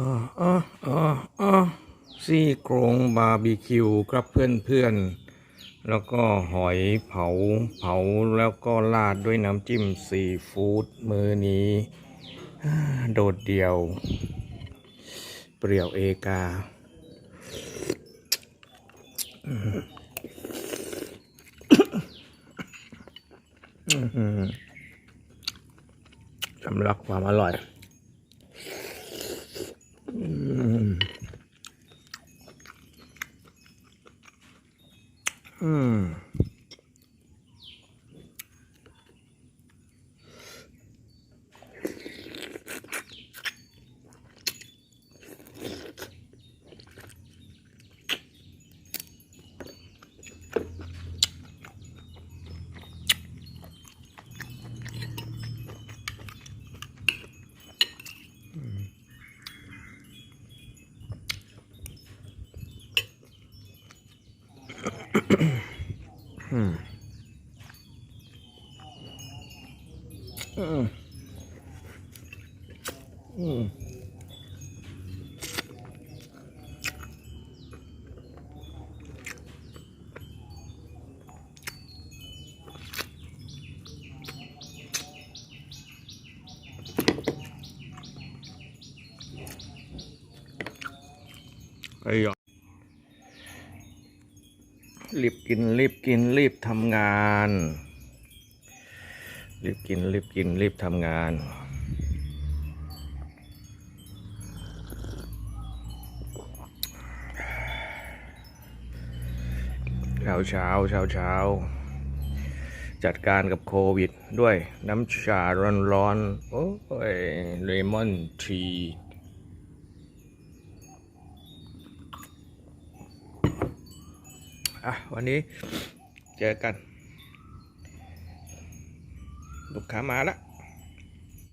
อออ๋ออ๋ออ๋อซี่โครงบาร์บีคิวครับเพื่อนเพื่อนๆแล้วก็หอยเผาเผาแล้วก็ราดด้วยน้ำจิ้มซีฟู้ดมือนี้ โดดเดี่ยว เปรี้ยวเอกาอื้อหือสำลักความอร่อย อืม อืมอืมอืมไอ้ยอ รีบกินรีบกินรีบทำงาน รีบกินรีบกินรีบทำงาน เช้าเช้าเช้าเช้าจัดการกับโควิดด้วยน้ำชาร้อนร้อนๆโอ้ยเลมอนที อะวันนี้เจอกัน ลูกค้ามาแล้ว